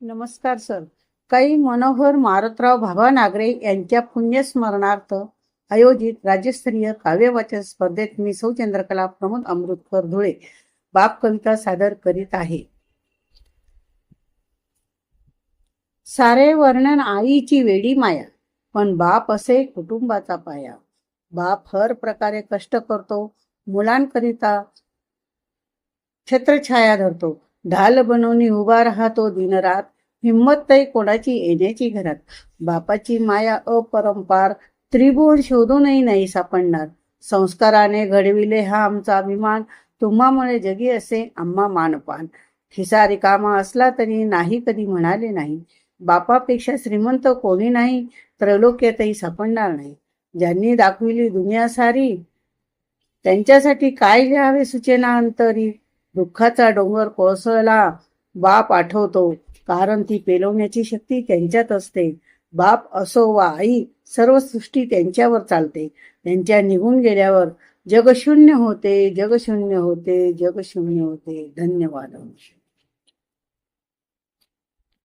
नमस्कार सर. काही मनोहर मारुतराव भाभा नागरे यांच्या पुण्यस्मरणार्थ आयोजित राज्यस्तरीय काव्यवाचन स्पर्धेत मी सौ चंद्रकला प्रमोद अमृतकर धुळे बाप कविता सादर करीत आहे. सारे वर्णन आईची वेडी माया पण बाप असे कुटुंबाचा पाया. बाप हर प्रकारे कष्ट करतो मुलांकरिता छत्रछाया धरतो. ढाल बनवून उभा राहतो दिनरात. हिंमत नाही कोणाची येण्याची घरात. बापाची माया अपरंपार. त्रिभुवन शोधूनही नाही सापडणार. संस्काराने घडविले हा आमचा अभिमान. तुम्हामुळे जगी असे आम्हा मानपान. खिसा रिकामा असला तरी नाही कधी म्हणाले नाही. बापापेक्षा श्रीमंत कोणी नाही त्रैलोक्यातही सापडणार नाही. ज्यांनी दाखविली दुनिया सारी त्यांच्यासाठी काय लिहावे सूचना अंतरी? दुःखाचा डोंगर कोसळला बाप आठवतो. कारण ती पेलवण्याची शक्ती त्यांच्यात असते. बाप असो वा आई सर्व सृष्टी त्यांच्यावर चालते. त्यांच्या निघून गेल्यावर जगशून्य होते जगशून्य होते जगशून्य होते. धन्यवाद.